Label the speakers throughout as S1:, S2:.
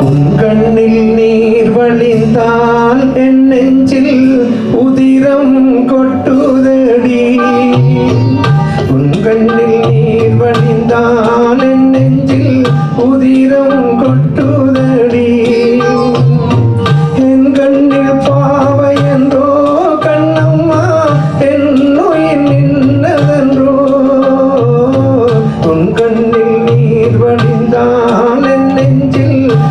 S1: உன் கண்ணில் நீர் வழிந்தால் என் நெஞ்சில் உதிரம் கொட்டுதடி. உன் கண்ணில் நீர் வழிந்தால் என் நெஞ்சில் உதிரம் கொட்டு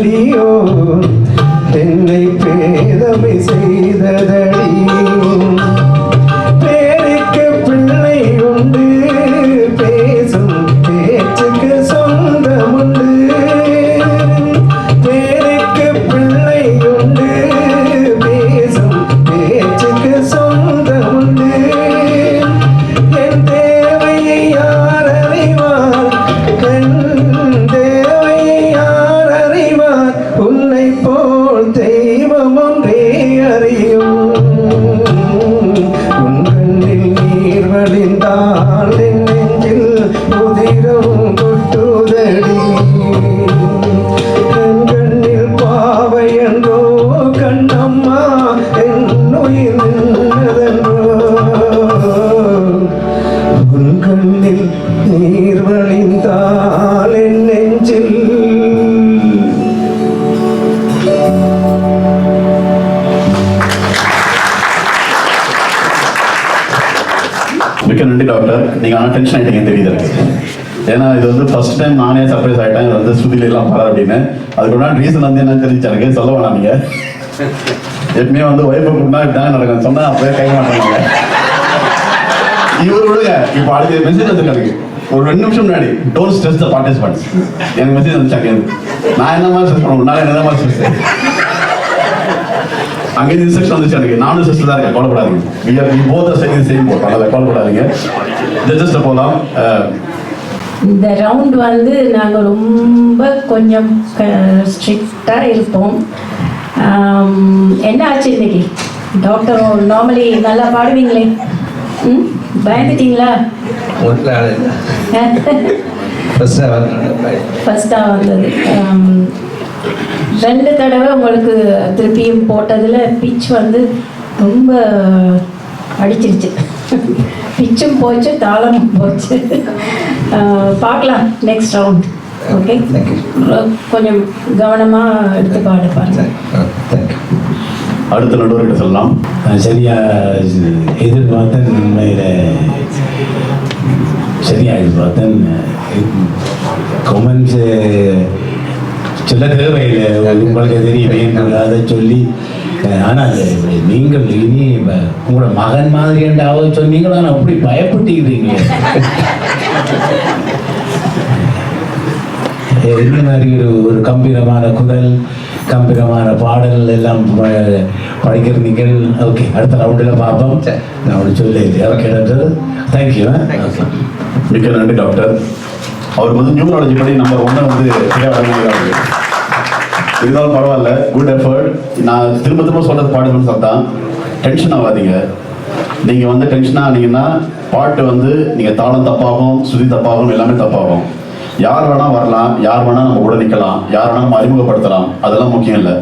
S1: குலமடியோ என்னை பேதமை செய்ததே.
S2: மிக்க நன்றி டாக்டர் நீங்கள் ஆனால் டென்ஷன் ஆகிட்டீங்க தெரியுது எனக்கு. ஏன்னா இது வந்து ஃபர்ஸ்ட் டைம் நானே சர்ப்ரைஸ் ஆகிட்டேன் இது வந்து ஸ்ருதியில எல்லாம் பரவாயில்ல அப்படின்னு. அதுக்கு ஒரு ரீசன் வந்து என்னன்னு தெரிஞ்சு எனக்கு. சொல்ல வேணாம் நீங்கள் எப்பவுமே வந்து ஒய்ஃபை கூட்டினா இப்படி நடக்கும். சொன்னால் அப்பவே கை மாட்டாங்க. இவர் விடுங்க. இப்போ அடுத்த மெசேஜ் வந்துருக்கு ஒரு ரெண்டு நிமிஷம் முன்னாடி. டோன்ட் ஸ்ட்ரெஸ் த பார்ட்டிசிபென்ட்ஸ் எனக்கு மெசேஜ் வந்துச்சாங்க நான் என்ன மாதிரி ஸ்ட்ரெஸ் பண்ண நான் என்ன மாதிரி ஸ்ட்ரெஸ் அங்கே இன்ஸ்ட்ரக்ஷன் வந்துச்சு எனக்கு. நானும் சிஸ்டர் தான் இருக்கேன். கவலைப்படாதீங்க. We both are saying the same boat. அதனால கவலைப்படாதீங்க. ஜட்ஜஸ்ட போகலாம் அஹ்,
S3: இந்த ரவுண்ட் வந்து நாங்கள் ரொம்ப கொஞ்சம் ஸ்ட்ரிக்டாக இருப்போம். ஆம், என்ன ஆச்சு இன்னைக்கு? டாக்டர் நார்மலி நல்லா பாடுவீங்களே? ம்? பயந்துட்டீங்களா? ஃபஸ்ட்டாக வந்தது. ரெண்டு தடவை உங்களுக்கு திருப்பியும் போட்டதில் பிச் வந்து ரொம்ப அடிச்சிருச்சு. பிச்சும் போச்சு தாளமும் போச்சு. பார்க்கலாம் நெக்ஸ்ட் ரவுண்ட் ஓகே கொஞ்சம் கவனமாக எடுத்து பாடு பாருங்க.
S2: அடுத்த நடுவர்கிட்ட சொல்லலாம்.
S4: சரியா எதிர்பார்த்தேன் உண்மையில் சரியா எதிர்பார்த்தேன் கொமெண்ட்ஸ் சொல்ல தேவையில்லை உங்களுக்கு தெரியும் அதை சொல்லி ஆனால் நீங்கள் இனி உங்களோட மகன் மாதிரி என்றாவது சொன்னீங்களா நான் அப்படி பயப்பட்டுக்கிறீங்க இந்த மாதிரி ஒரு ஒரு கம்பீரமான குரல் கம்பீரமான பாடல் எல்லாம் ப- படிக்கிற நீங்கள் ஓகே அடுத்த ரவுண்டில் பார்ப்போம். நான் அப்படி சொல்லி ஓகே டாக்டர் தேங்க்யூ
S2: மிக்க நன்றி டாக்டர் அவருக்கு வந்து நியூமராலஜி படி நம்பர் ஒன்னை வந்து இருந்தாலும் பரவாயில்ல குட் எஃபர்ட் நான் திரும்ப திரும்ப சொல்றது பாடுங்கன்னு சொல்லிட்டான் டென்ஷன் ஆகாதீங்க. நீங்கள் வந்து டென்ஷன் ஆனீங்கன்னா பாட்டு வந்து நீங்கள் தாளம் தப்பாகும் சுதி தப்பாகும் எல்லாமே தப்பாகும். யார் வேணா வரலாம் யார் வேணா நம்ம கூட நிற்கலாம் யார் வேணா நம்ம அறிமுகப்படுத்தலாம் அதெல்லாம் முக்கியம் இல்லை.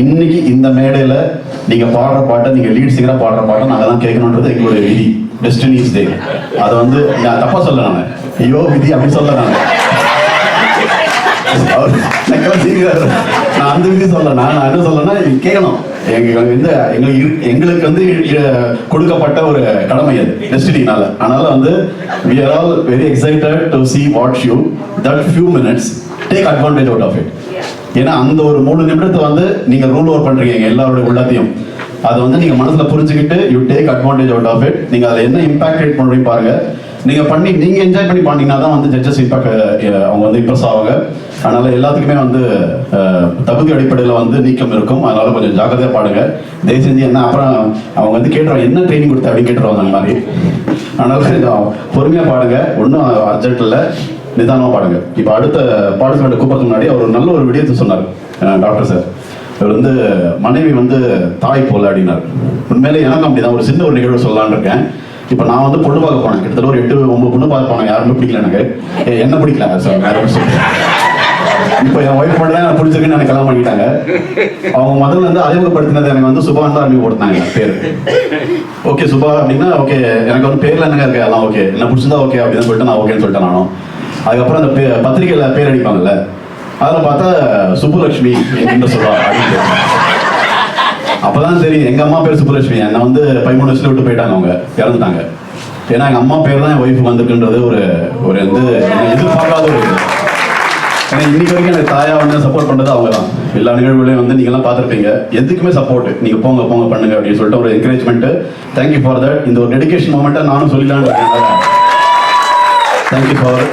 S2: இன்னைக்கு இந்த மேடையில் நீங்க பாடுற பாட்டை நீங்க லீட் சிங்கராக பாடுற பாட்டை நாங்கள் தான் கேட்கணுன்றது எங்களுடைய விதி டெஸ்டினிஸ் டே அதை வந்து நான் தப்பா சொல்ல நான். ஐயோ விதி அப்படி சொல்ல நான். நான் அந்த விதி சொல்ல நான் நான் என்ன சொல்லனா கேட்கணும் எங்க வந்து எங்களுக்கு இரு- எங்களுக்கு வந்து கொடுக்கப்பட்ட ஒரு கடமை அது டெஸ்டினால அதனால வந்து we are all very excited to see what you that few minutes take advantage out of it ஏன்னா அந்த ஒரு மூணு நிமிடத்தை வந்து நீங்க ரூல் ஓவர் பண்றீங்க எங்க எல்லாருடைய உள்ளத்தையும். அதை வந்து நீங்க மனசுல புரிஞ்சுக்கிட்டு you take advantage out of it நீங்க அதை என்ன இம்பாக்ட் கிரியேட் பண்ணுறீங்க பாருங்க. நீங்கள் பண்ணி நீங்கள் என்ஜாய் பண்ணி பாண்டிங்கன்னா தான் வந்து ஜட்ஜஸ் இம்பாக்ட் அவங்க வந்து இம்ப்ரெஸ் ஆவாங்க. அதனால் எல்லாத்துக்குமே வந்து தகுதி அடிப்படையில் வந்து நீக்கம் இருக்கும். அதனால கொஞ்சம் ஜாக்கிரதையாக பாடுங்க. தயவு செஞ்சு என்ன அப்புறம் அவங்க வந்து கேட்டுருவாங்க என்ன ட்ரைனிங் கொடுத்த அப்படின்னு கேட்டுருவாங்க அந்த மாதிரி. அதனால் கொஞ்சம் பொறுமையாக பாடுங்க. ஒன்றும் அர்ஜென்ட் இல்லை. நிதானமாக பாடுங்க. இப்போ அடுத்த பாடல்களை கூப்பிட்றதுக்கு முன்னாடி அவர் நல்ல ஒரு விடயத்தை சொன்னார். Doctor sir. இவர் வந்து மனைவி வந்து தாய் போல அப்படின்னார். உண்மையிலே எனக்கும் அப்படிதான். ஒரு சின்ன ஒரு நிகழ்வு சொல்லலான் இருக்கேன். இப்போ நான் வந்து பொண்ணு பார்க்க போனேன் கிட்டத்தட்ட ஒரு எட்டு ஒன்பது பொண்ணு பார்க்க போனேன் யாருமே பிடிக்கல எனக்கு. ஏ, என்ன பிடிக்கல? சார் வேற இப்போ என் ஒய்ஃப் மட்டும் தான் எனக்கு பிடிச்சிருக்குன்னு எனக்கு கல்யாணம் பண்ணிட்டாங்க. அவங்க முதல்ல வந்து அறிமுகப்படுத்தினது எனக்கு வந்து சுபான் தான் அறிமுகப்படுத்தினாங்க பேர். ஓகே சுபா அப்படின்னா ஓகே எனக்கு வந்து பேர்ல என்னங்க இருக்கு? அதான் ஓகே. என்ன பிடிச்சிருந்தா ஓகே அப்படின்னு சொல்லிட்டு நான் ஓகேன்னு சொல்லிட்டேன் நானும். அதுக்கப்புறம் அந்த பே பத்திரிக்கையில பேர் அடிப்பாங்கல்ல. அதில் பார்த்தா சுப்புலட்சுமி என்று சொல்லுவா அப்படின்னு அப்பதான் தெரியும். எங்க அம்மா பேர் சுப்புலட்சுமி. என்ன வந்து பதிமூணு வயசுல விட்டு போயிட்டாங்க அவங்க. இறந்துட்டாங்க. ஏன்னா எங்க அம்மா பேர் தான் என் ஒய்ஃபுக்கு வந்திருக்குன்றது ஒரு ஒரு வந்து எதிர்பார்க்காத ஒரு இது. ஏன்னா இன்னைக்கு வரைக்கும் எனக்கு தாயா வந்து சப்போர்ட் பண்றது அவங்க தான் எல்லா நிகழ்வுகளையும் வந்து நீங்க எல்லாம் பார்த்துருப்பீங்க. எதுக்குமே சப்போர்ட் நீங்க போங்க போங்க பண்ணுங்க அப்படின்னு சொல்லிட்டு ஒரு என்கரேஜ்மெண்ட் தேங்க்யூ ஃபார் தட் இந்த ஒரு டெடிக்கேஷன் மூமெண்ட்டை நானும் சொல்லிடலான்னு இருக்கேன். Thank you for